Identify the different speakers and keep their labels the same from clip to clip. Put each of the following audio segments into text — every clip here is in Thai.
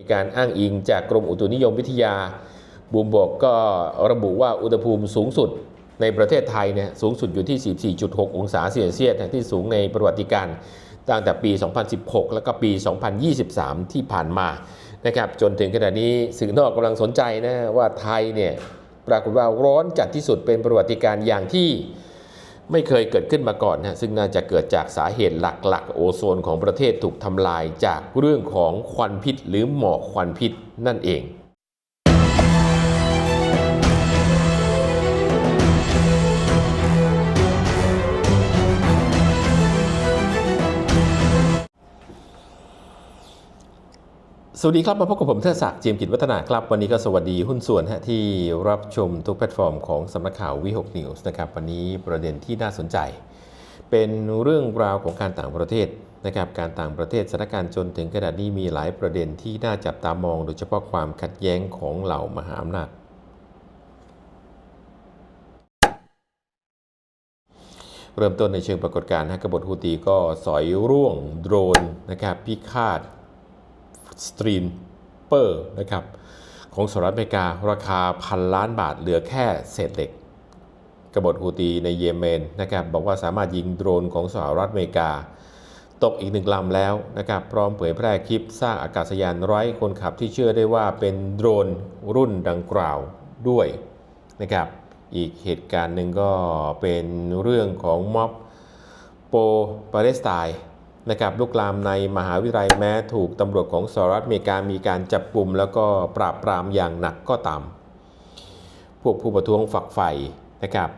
Speaker 1: มีการอ้างอิงจากกรมอุตุนิยมวิทยาบูมบอกก็ระบุว่าอุณหภูมิสูงสุดในประเทศไทยเนี่ยสูงสุดอยู่ที่ 44.6 องศาเซลเซียสที่สูงในประวัติการตั้งแต่ปี 2016 แล้วก็ปี 2023 ที่ผ่านมานะครับจนถึงขณะนี้สื่อนอกกำลังสนใจนะว่าไทยเนี่ยปรากฏว่าร้อนจัดที่สุดเป็นประวัติการ์อย่างที่ ไม่เคยเกิดขึ้นมาก่อนนะซึ่งน่าจะเกิดจากสาเหตุหลักๆ โอโซนของประเทศถูกทำลายจากเรื่องของควันพิษ หรือหมอกควันพิษนั่นเอง สวัสดีครับ มาพบกับผมเทศศักดิ์เจียมกิจวัฒนาครับ วันนี้ก็สวัสดีหุ้นส่วนฮะที่รับชมทุกแพลตฟอร์มของสำนักข่าววิหกนิวส์นะครับ วันนี้ประเด็นที่น่าสนใจ เป็นเรื่องราวของการต่างประเทศนะครับการต่างประเทศสถานการณ์จนถึงขนาดนี้มีหลายประเด็นที่น่าจับตามอง โดยเฉพาะความขัดแย้งของเหล่ามหาอำนาจเริ่มต้นในเชิงปรากฏการณ์ฮะกบฏฮูตีก็สอยร่วงโดรนนะครับพิฆาต สตรีนเปอร์นะครับของสหรัฐอเมริการาคาพันล้านบาทเหลือแค่เศษเหล็ก กบฏฮูตีในเยเมนนะครับบอกว่าสามารถยิงโดรนของสหรัฐอเมริกา ตกอีกหนึ่งลำแล้วนะครับพร้อมเผยแพร่คลิปสร้างอากาศยานไร้คนขับที่เชื่อได้ว่าเป็นโดรนรุ่นดังกล่าวด้วยนะครับอีกเหตุการณ์หนึ่งก็เป็นเรื่องของม็อบโปปาเลสไตน์ นะครับลุกลามในมหาวิทยาลัยแม้ถูกตำรวจของสหรัฐอเมริกามีการจับกลุ่มแล้วก็ปราบปรามอย่างหนักก็ตาม พวกผู้ประท้วงฝักใฝ่นะครับ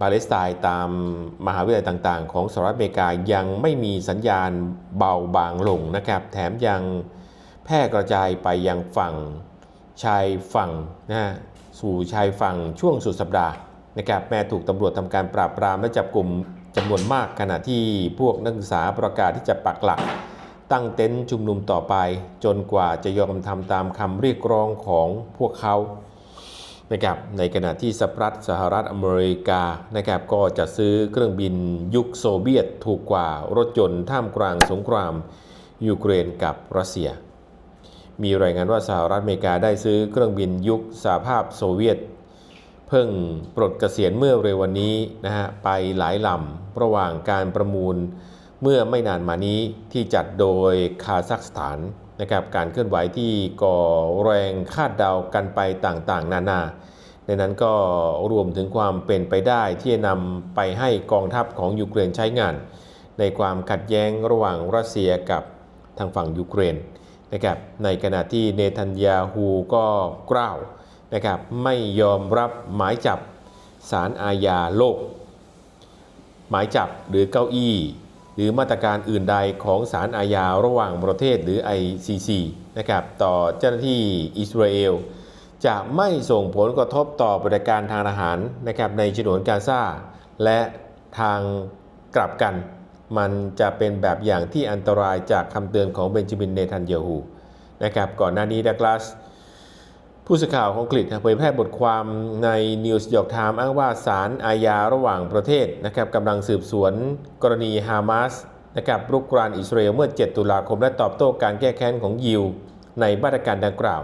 Speaker 1: ปาเลสไตน์ตามมหาวิทยาลัยต่างๆ ของสหรัฐอเมริกายังไม่มีสัญญาณเบาบางลงนะครับ แถมยังแพร่กระจายไปยังฝั่งชายฝั่งนะสู่ชายฝั่งช่วงสุดสัปดาห์นะครับแม้ถูกตำรวจทำการปราบปรามและจับกลุ่ม จำนวนมากขณะที่พวกนักศึกษาประกาศที่จะปักหลัก ตั้งเต็นท์ชุมนุมต่อไป จนกว่าจะยอมทำตามคำเรียกร้องของพวกเขานะครับในขณะที่สหรัฐสหรัฐอเมริกานะครับก็จะซื้อเครื่องบินยุคโซเวียตถูกกว่ารถยนต์ท่ามกลางสงครามยูเครนกับรัสเซีย มีรายงานว่าสหรัฐอเมริกาได้ซื้อเครื่องบินยุคสหภาพโซเวียต พิ่งปลดเกษียณเมื่อเร็ววันนี้นะฮะไปหลายลำระหว่างการประมูลเมื่อไม่นานมานี้ที่จัดโดยคาซัคสถานนะครับการเคลื่อนไหวที่ก่อแรงคาดเดากันไปต่างๆ นานา ในนั้นก็รวมถึงความเป็นไปได้ที่จะนำไปให้กองทัพของยูเครนใช้งาน ในความขัดแย้งระหว่างรัสเซียกับทางฝั่งยูเครนนะครับในขณะที่เนทันยาฮูก็กล่าว นะครับไม่ยอมรับหมายจับสารอาญาโลก หมายจับหรือเก้าอี้ หรือมาตรการอื่นใดของศาลอาญาระหว่างประเทศหรือ ICC นะครับต่อเจ้าหน้าที่อิสราเอลจะไม่ส่งผลกระทบต่อปฏิบัติการทางทหารนะครับในฉนวนกาซาและทางกลับกัน มันจะเป็นแบบอย่างที่อันตรายจากคำเตือนของเบนจามินเนทันเยฮูนะครับก่อนหน้านี้ดักลาส ผู้สื่อข่าวของอังกฤษเผยแพร่บทความใน News York Times อ้างว่าศาลอาญาระหว่างประเทศนะครับกำลังสืบสวนกรณีฮามาสนะครับรุกรานอิสราเอลเมื่อ 7 ตุลาคมและตอบโต้การแก้แค้นของยิว ในมาตรการดังกล่าว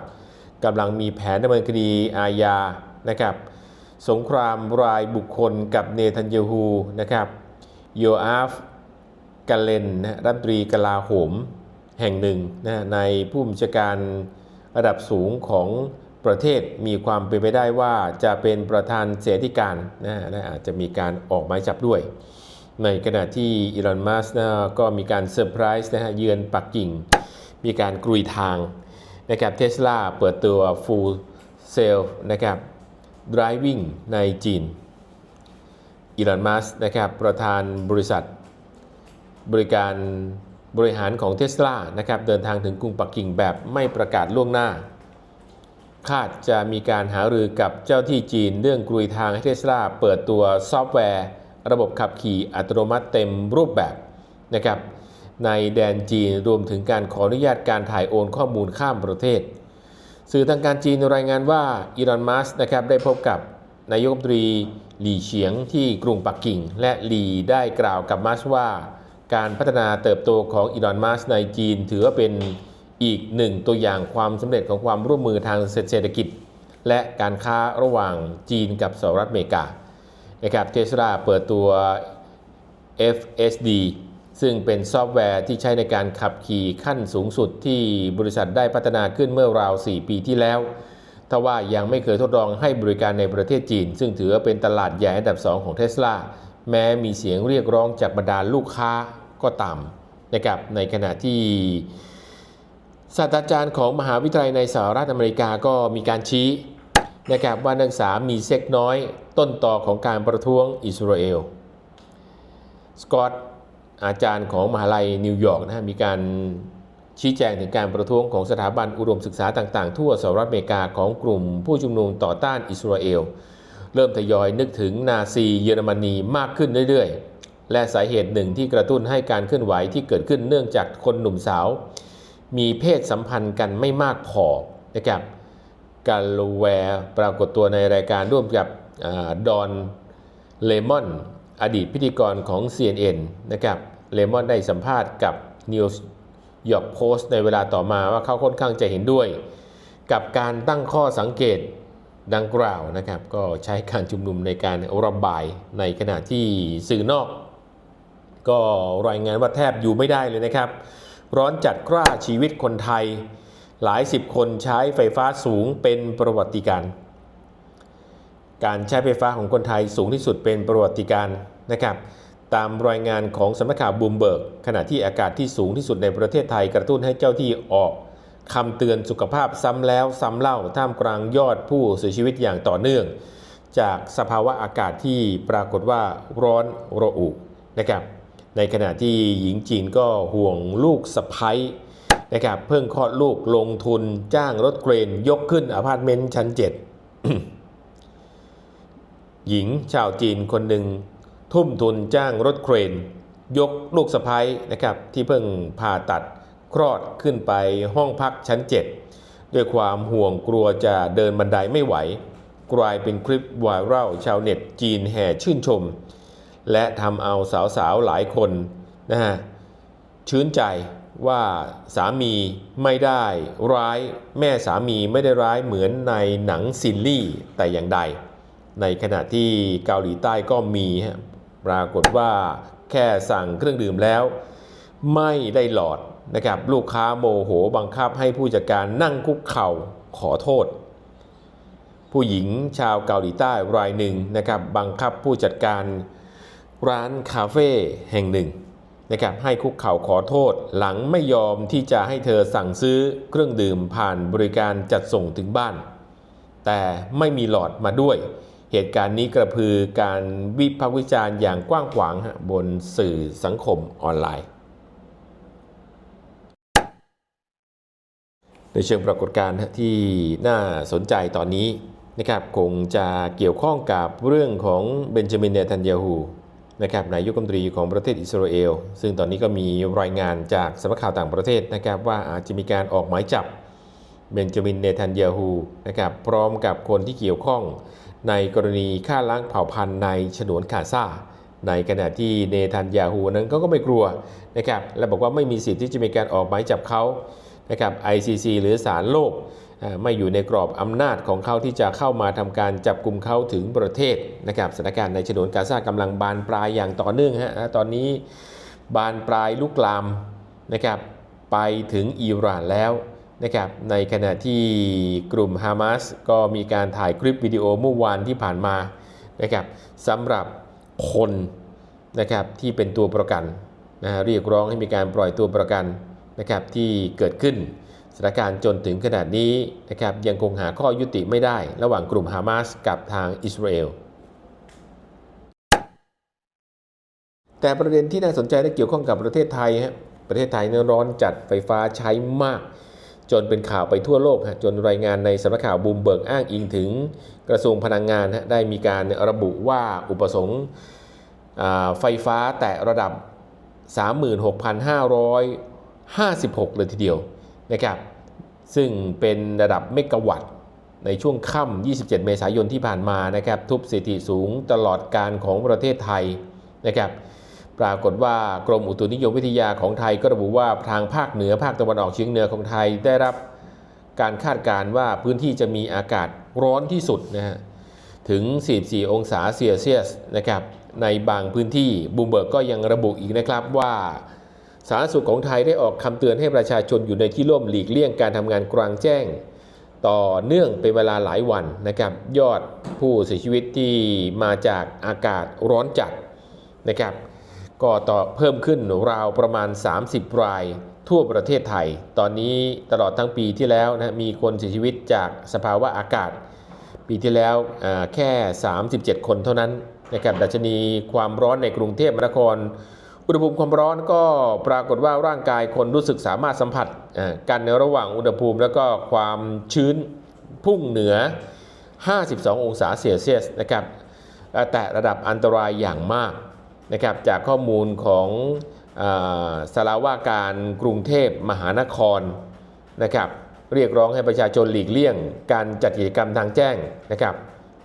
Speaker 1: กำลังมีแผนดำเนินคดีอาญานะครับสงครามรายบุคคลกับเนทันยาฮูนะครับโยอาฟกาเลนนะรัฐมนตรีกลาโหมแห่งหนึ่งนะในผู้บัญชาการระดับสูงของ ประเทศมีความเป็นไปได้ว่าจะเป็นประธานเสดิการนะและอาจจะมีการออกหมายจับด้วย ในขณะที่อีลอนมัสก์นะก็มีการเซอร์ไพรส์นะฮะเยือนปักกิ่ง มีการกรุยทางนะครับเทสลาเปิดตัว Full Self นะครับ Driving ในจีนอีลอนมัสก์นะครับประธานบริษัท บริการบริหารของเทสลานะครับเดินทางถึงกรุงปักกิ่งแบบไม่ประกาศล่วงหน้า คาดจะมีการหารือกับเจ้าที่จีนเรื่องกลุยทางให้เทสลาเปิดตัวซอฟต์แวร์ ระบบขับขี่อัตโนมัติเต็มรูปแบบนะครับในแดนจีนรวมถึงการขออนุญาตการถ่ายโอนข้อมูลข้ามประเทศ สื่อทางการจีนรายงานว่าอีลอนมัสก์นะครับได้พบกับนายกรัฐมนตรีหลี่เฉียงที่กรุงปักกิ่ง และหลี่ได้กล่าวกับมัสก์ว่า การพัฒนาเติบโตของอีลอนมัสก์ในจีนถือว่าเป็น อีกหนึ่งตัวอย่างความสำเร็จของความร่วมมือทางเศรษฐกิจ และการค้าระหว่างจีนกับสหรัฐอเมริกานะครับเทสลาเปิดตัว FSD ซึ่งเป็นซอฟต์แวร์ที่ใช้ในการขับขี่ขั้นสูงสุดที่บริษัทได้พัฒนาขึ้นเมื่อราว 4 ปีที่แล้วทว่ายังไม่เคยทดลองให้บริการในประเทศจีน ซึ่งถือว่าเป็นตลาดใหญ่อันดับ 2 ของเทสลาแม้มีเสียงเรียกร้องจากบรรดาลูกค้าก็ตามนะครับในขณะที่ ศาสตราจารย์ของมหาวิทยาลัยในสหรัฐอเมริกาก็มีการชี้นะครับว่านักศึกษามีเซ็กน้อยต้นต่อของการประท้วงอิสราเอล สกอตอาจารย์ของมหาลัยนิวยอร์กนะฮะมีการชี้แจงถึงการประท้วงของสถาบันอุดมศึกษาต่างๆ ทั่วสหรัฐอเมริกาของกลุ่มผู้ชุมนุมต่อต้านอิสราเอล เริ่มทยอยนึกถึงนาซีเยอรมนีมากขึ้นเรื่อยๆ และสาเหตุหนึ่งที่กระตุ้นให้การเคลื่อนไหวที่เกิดขึ้นเนื่องจากคนหนุ่มสาว มีเพศสัมพันธ์กันไม่มากพอนะครับกาลแวร์ปรากฏตัวในรายการร่วมกับดอนเลมอนอดีตพิธีกรของ CNN นะครับเลมอนได้สัมภาษณ์กับ News York Post ในเวลาต่อมาว่าเขาค่อนข้างจะเห็นด้วย กับการตั้งข้อสังเกตดังกล่าวนะครับก็ใช้การชุมนุมในการระบายในขณะที่สื่อนอก ก็รายงานว่าแทบอยู่ไม่ได้เลยนะครับ ร้อนจัดกล้าชีวิตคนไทย หลายสิบคนใช้ไฟฟ้าสูงเป็นประวัติการณ์การใช้ไฟฟ้าของคนไทยสูงที่สุดเป็นประวัติการณ์นะครับ ตามรายงานของสำนักข่าวบูมเบิร์กขณะที่อากาศที่สูงที่สุดในประเทศไทยกระตุ้นให้เจ้าที่ออกคำเตือนสุขภาพซ้ำแล้วซ้ำเล่าท่ามกลางยอดผู้เสียชีวิตอย่างต่อเนื่อง จากสภาวะอากาศที่ปรากฏว่าร้อนระอุนะครับ ในขณะที่หญิงจีนก็ห่วงลูกสะพ้ยนะครับเพิ่งคลอดลูกลงทุนจ้างรถเครนยกขึ้นอพาร์ตเมนต์ชั้น 7 หญิงชาวจีนคนหนึ่ง ทุ่มทุนจ้างรถเครน ยกลูกสะพ้ยนะครับที่เพิ่งผ่าตัดคลอดขึ้นไปห้องพักชั้น 7 ด้วยความห่วงกลัวจะเดินบันไดไม่ไหว กลายเป็นคลิปไวรัลชาวเน็ตจีนแห่ชื่นชม และทำเอาสาวๆหลายคนนะฮะชื้นใจว่าสามีไม่ได้ร้ายแม่สามีไม่ได้ร้ายเหมือนในหนังซินลี่แต่อย่างใด ในขณะที่เกาหลีใต้ก็มีปรากฏว่าแค่สั่งเครื่องดื่มแล้ว ไม่ได้หลอดนะครับลูกค้าโมโหบังคับให้ผู้จัดการนั่งคุกเข่าขอโทษ ผู้หญิงชาวเกาหลีใต้รายหนึ่งนะครับบังคับผู้จัดการ ร้านคาเฟ่แห่งหนึ่งนะครับให้คุกเข่าขอโทษหลังไม่ยอมที่จะให้เธอสั่งซื้อเครื่องดื่มผ่านบริการจัดส่งถึงบ้าน แต่ไม่มีหลอดมาด้วย เหตุการณ์นี้กระพือการวิพากษ์วิจารณ์อย่างกว้างขวางบนสื่อสังคมออนไลน์ ในเชิงปรากฏการณ์ที่น่าสนใจตอนนี้นะครับคงจะเกี่ยวข้องกับเรื่องของเบนจามินเนทันยาฮู นะครับนายกรัฐมนตรีของประเทศอิสราเอล ซึ่งตอนนี้ก็มีรายงานจากสำนักข่าวต่างประเทศนะครับว่าอาจจะมีการออกหมายจับเบนจามินเนทันยาฮูนะครับพร้อมกับคนที่เกี่ยวข้องในกรณีฆ่าล้างเผ่าพันธุ์ในฉนวนคาซาในขณะที่เนทันยาฮูนั้นก็ไม่กลัวนะครับและบอกว่าไม่มีสิทธิ์ที่จะมีการออกหมายจับเขา นะครับ ICC หรือศาลโลกไม่อยู่ในกรอบอำนาจของเขาที่จะเข้ามาทำการจับกลุ่มเขาถึงประเทศนะครับสถานการณ์ในฉนวนกาซากำลังบานปลายอย่างต่อเนื่องฮะตอนนี้บานปลายลุกลามนะครับไปถึงอิหร่านแล้วนะครับในขณะที่กลุ่มฮามาสก็มีการถ่ายคลิปวิดีโอเมื่อวานที่ผ่านมานะครับสำหรับคนนะครับที่เป็นตัวประกันนะเรียกร้องให้มีการปล่อยตัวประกัน นะครับที่เกิดขึ้นสถานการณ์จนถึงขนาดนี้นะครับยังคงหาข้อยุติไม่ได้ ระหว่างกลุ่มฮามาสกับทางอิสราเอลแต่ประเด็นที่น่าสนใจและเกี่ยวข้องกับประเทศไทยฮะประเทศไทยเนี่ยร้อนจัดไฟฟ้าใช้มาก จนเป็นข่าวไปทั่วโลกฮะจนรายงานในสำนักข่าวบูมเบิร์กอ้างอิงถึงกระทรวงพลังงานฮะได้มีการระบุว่าอุปสงค์ไฟฟ้าแตะระดับ 56 เลยทีเดียวนะครับ ซึ่งเป็นระดับเมกะวัตต์ในช่วงค่ำ 27 เมษายนที่ผ่านมานะครับ ทุบสถิติสูงตลอดการของประเทศไทยนะครับ ปรากฏว่ากรมอุตุนิยมวิทยาของไทยก็ระบุว่าทางภาคเหนือภาคตะวันออกเฉียงเหนือของไทยได้รับการคาดการณ์ว่าพื้นที่จะมีอากาศร้อนที่สุดนะฮะถึง 44 องศาเซลเซียสนะครับ ในบางพื้นที่บูมเบิร์กก็ยังระบุอีกนะครับว่า สาธารณสุขของไทยได้ออกคำเตือนให้ประชาชนอยู่ในที่ร่มหลีกเลี่ยงการทำงานกลางแจ้ง ต่อเนื่องเป็นเวลาหลายวันนะครับยอดผู้เสียชีวิตที่มาจากอากาศร้อนจัดนะครับก็ต่อเพิ่มขึ้นราวประมาณ 30 รายทั่วประเทศไทย ตอนนี้ตลอดทั้งปีที่แล้วนะมีคนเสียชีวิตจากสภาวะอากาศ ปีที่แล้วอ่าแค่ 37 คนเท่านั้นนะครับดัชนีความร้อนในกรุงเทพมหานคร อุณหภูมิความร้อนก็ปรากฏว่าร่างกายคนรู้สึกสามารถสัมผัสอ่ากันในระหว่างอุณหภูมิ แล้วก็ความชื้นพุ่งเหนือ 52 องศาเซลเซียสนะครับแต่ระดับอันตรายอย่างมากนะครับจากข้อมูลของอาสาว่าการกรุงเทพมหานครนะครับเรียกร้องให้ประชาชนหลีกเลี่ยง การจัดกิจกรรมทางแจ้งนะครับ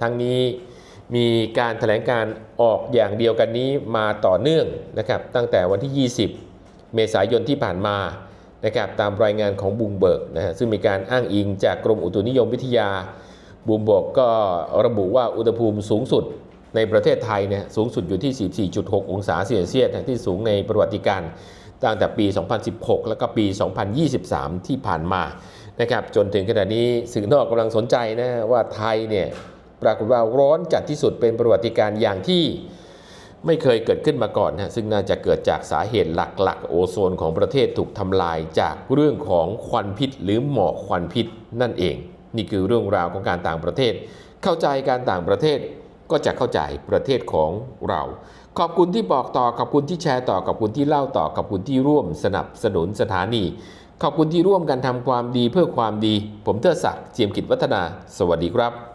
Speaker 1: ทั้งนี้ มีการแถลงการออกอย่างเดียวกันนี้มาต่อเนื่องนะครับตั้งแต่วันที่ 20 เมษายนที่ผ่านมานะครับตามรายงานของบูมเบิร์กนะฮะซึ่งมีการอ้างอิงจากกรมอุตุนิยมวิทยาบูมเบิร์กก็ระบุว่าอุณหภูมิสูงสุดในประเทศไทยเนี่ยสูงสุดอยู่ที่ 44.6 องศาเซลเซียสที่สูงในประวัติการตั้งแต่ปี 2016 แล้วก็ปี 2023 ที่ผ่านมานะครับจนถึงขณะนี้สื่อนอกกำลังสนใจนะว่าไทยเนี่ย ปรากฏว่าร้อนจัดที่สุดเป็นประวัติการอย่างที่ไม่เคยเกิดขึ้นมาก่อนนะซึ่งน่าจะเกิดจากสาเหตุหลักๆ โอโซนของประเทศถูกทำลายจากเรื่องของควันพิษ หรือหมอกควันพิษนั่นเอง นี่คือเรื่องราวของการต่างประเทศ เข้าใจการต่างประเทศก็จะเข้าใจประเทศของเรา ขอบคุณที่บอกต่อขอบคุณที่แชร์ต่อขอบคุณที่เล่าต่อขอบคุณที่ร่วมสนับสนุนสถานี ขอบคุณที่ร่วมกันทำความดีเพื่อความดี ผมเทอศักดิ์เจียมกิจวัฒนา สวัสดีครับ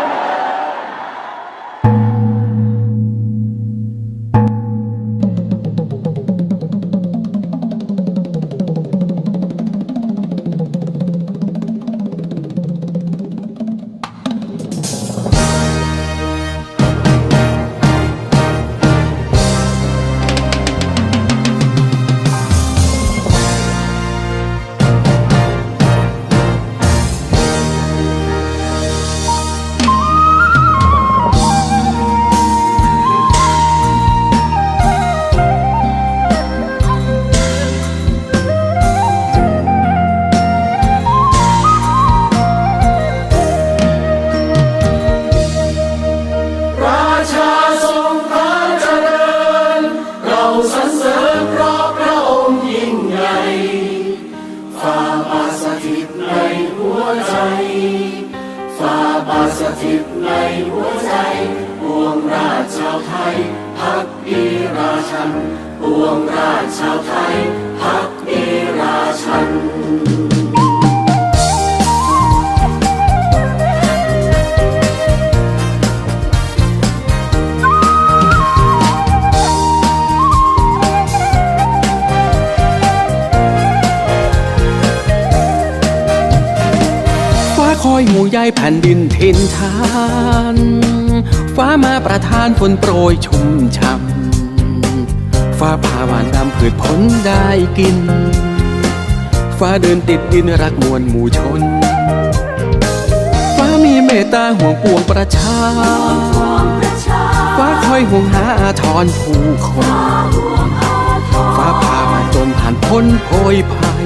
Speaker 2: ใจฝ่าบาทสถิตในหัวใจปวงราชชาวไทยพักดีราชันปวงราชชาวไทยพักดีราชัน
Speaker 3: อยหูใยแผ่นดินทินทาน ฟ้ามาประทานฝนโปรยชุ่มช่ำฟ้าผ่าหวานดำผืชผลได้กิน ฟ้าเดินติดดินรักมวลหมู่ชน ฟ้ามีเมตตาห่วงปวงประชา ฟ้าคอยห่วงหาอาทรผู้คน ฟ้าผ่ามาจนผ่านพ้นโพยภัย